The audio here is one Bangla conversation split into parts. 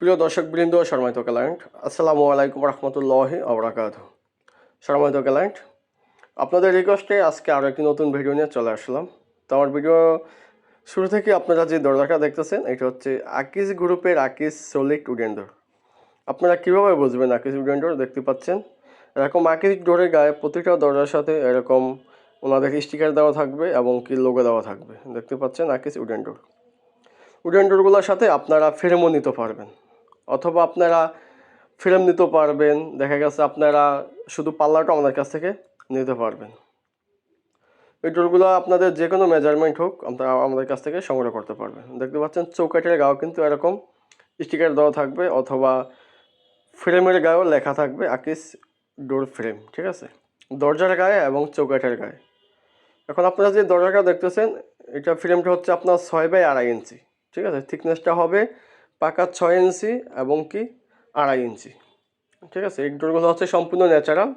প্রিয় দর্শক বৃন্দ, সম্মানিত ক্লায়েন্ট, আসসালামু আলাইকুম রহমতুল্লাহ আবরাকাত সম্মানিত ক্লায়েন্ট, আপনাদের রিকোয়েস্টে আজকে আরও একটি নতুন ভিডিও নিয়ে চলে আসলাম। তো আমার ভিডিও শুরু থেকে আপনারা যে দরজাটা দেখতেছেন, এটা হচ্ছে আকিস গ্রুপের আকিস সলিড উডেন ডোর আপনারা কীভাবে বুঝবেন আকিস উডেন ডোর দেখতে পাচ্ছেন? এরকম আকিস ডোরের গায়ে প্রতিটা দরজার সাথে এরকম ওনাদের স্টিকার দেওয়া থাকবে এবং কি লোগো দেওয়া থাকবে। দেখতে পাচ্ছেন আকিস উডেন ডোর উডেন ডোরগুলোর সাথে আপনারা ফ্রেমও নিতে পারবেন। অথবা আপনারা ফ্রেম নিতে পারবেন। দেখা গেছে আপনারা শুধু পাল্লাটা আমাদের কাছ থেকে নিতে পারবেন। এই ডোরগুলো আপনাদের যে কোনো মেজারমেন্ট হোক, আপনারা আমাদের কাছ থেকে সংগ্রহ করতে পারবেন। দেখতে পাচ্ছেন চৌকাঠের গাও কিন্তু এরকম স্টিকার দেওয়া থাকবে অথবা ফ্রেমের গায়েও লেখা থাকবে আকিস ডোর ফ্রেম ঠিক আছে? দরজার গায়ে এবং চৌকাঠের গায়ে। এখন আপনারা যে দরজাটা দেখতেছেন, এটা ফ্রেমটা হচ্ছে আপনার ছয় বাই আড়াই ইঞ্চি, ঠিক আছে? থিকনেসটা হবে পাকা ছয় ইঞ্চি এবং কি আড়াই ইঞ্চি। ঠিক আছে? এই ডোরগুলো হচ্ছে সম্পূর্ণ ন্যাচারাল।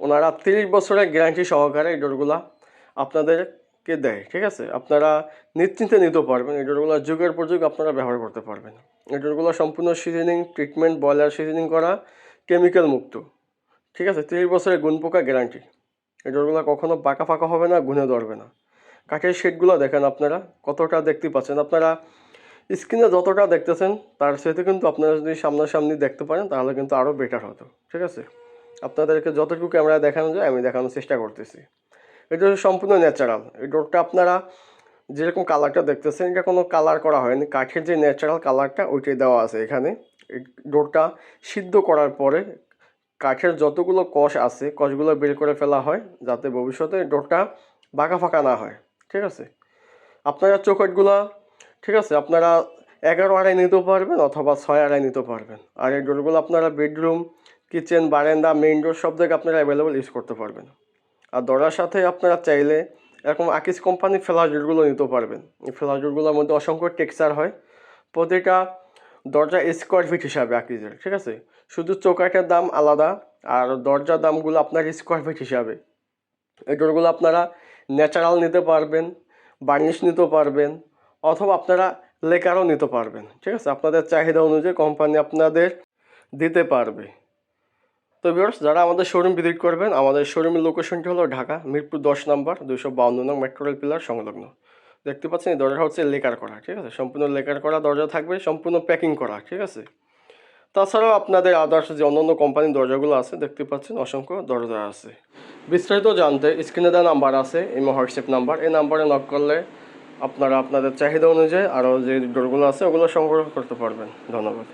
ওনারা তিরিশ বছরের গ্যারান্টি সহকারে এই ডোরগুলা আপনাদেরকে দেয়। ঠিক আছে? আপনারা নিশ্চিন্তে নিতে পারবেন। এই ডোরগুলো যুগের পর যুগ আপনারা ব্যবহার করতে পারবেন। এই ডোরগুলো সম্পূর্ণ সিজনিং ট্রিটমেন্ট বয়লার সিজনিং করা, কেমিক্যাল মুক্ত। ঠিক আছে? তিরিশ বছরের গুণ পোকা গ্যারান্টি। এই ডোরগুলো কখনো পাকা ফাঁকা হবে না, গুনে ধরবে না। কাঠের শেডগুলো দেখেন আপনারা, কতটা দেখতে পাচ্ছেন? আপনারা স্ক্রিনে যতটা দেখতেছেন, তার সাথে কিন্তু আপনারা যদি সামনাসামনি দেখতে পারেন, তাহলে কিন্তু আরও বেটার হতো, ঠিক আছে? আপনাদেরকে যতটুকু ক্যামেরা দেখানো যায়, আমি দেখানোর চেষ্টা করতেছি। এটা হচ্ছে সম্পূর্ণ ন্যাচারাল এই ডোরটা আপনারা যেরকম কালারটা দেখতেছেন, এটা কোনো কালার করা হয়নি। কাঠের যে ন্যাচারাল কালারটা ওইটাই দেওয়া আছে এখানে। এই ডোরটা সিদ্ধ করার পরে কাঠের যতগুলো কষ আছে, কষগুলো বের করে ফেলা হয়, যাতে ভবিষ্যতে ডোরটা বাঁকা ফাঁকা না হয়, ঠিক আছে? আপনারা চৌকাটগুলো ঠিক আছে, আপনারা এগারো আড়াই নিতেও পারবেন অথবা ছয় আড়াই নিতে পারবেন। আর এই ডোরগুলো আপনারা বেডরুম, কিচেন, বারান্দা, মেইন ডোর সব জায়গায় আপনারা অ্যাভেলেবল ইউজ করতে পারবেন। আর দরজার সাথে আপনারা চাইলে এরকম আকিস কোম্পানির ফ্লাশ ডোরগুলো নিতে পারবেন। এই ফ্লাশ ডোরগুলোর মধ্যে অসংখ্য টেক্সচার হয়। প্রতিটা দরজা স্কোয়ার ফিট হিসাবে আকিজের ঠিক আছে? শুধু চৌকাঠের দাম আলাদা, আর দরজার দামগুলো আপনার স্কোয়ার ফিট হিসাবে। এই ডোরগুলো আপনারা ন্যাচারাল নিতে পারবেন বার্নিশ নিতে পারবেন অথবা আপনারা লেকারও নিতে পারবেন, ঠিক আছে? আপনাদের চাহিদা অনুযায়ী কোম্পানি আপনাদের দিতে পারবে। তো ভিউয়ার্স যারা আমাদের শোরুম ভিজিট করবেন, আমাদের শোরুমের লোকেশনটি হলো ঢাকা, মিরপুর দশ নম্বর দুশো বাউন্ন নং মেট্রো রেল পিলার সংলগ্ন। দেখতে পাচ্ছেন, এই দরজা হচ্ছে লেকার করা, ঠিক আছে? সম্পূর্ণ লেকার করা দরজা থাকবে, সম্পূর্ণ প্যাকিং করা, ঠিক আছে? তাছাড়াও আপনাদের আদার্স যে অন্যান্য কোম্পানির দরজাগুলো আছে, দেখতে পাচ্ছেন, অসংখ্য দরজা আছে। বিস্তারিত জানতে স্ক্রিনে দেওয়া নাম্বার আছে ইমো হোয়াটসঅ্যাপ নাম্বার এই নাম্বারে নক করলে আপনারা আপনাদের চাহিদা অনুযায়ী আরও যে ডোরগুলো আছে ওগুলো সংগ্রহ করতে পারবেন। ধন্যবাদ।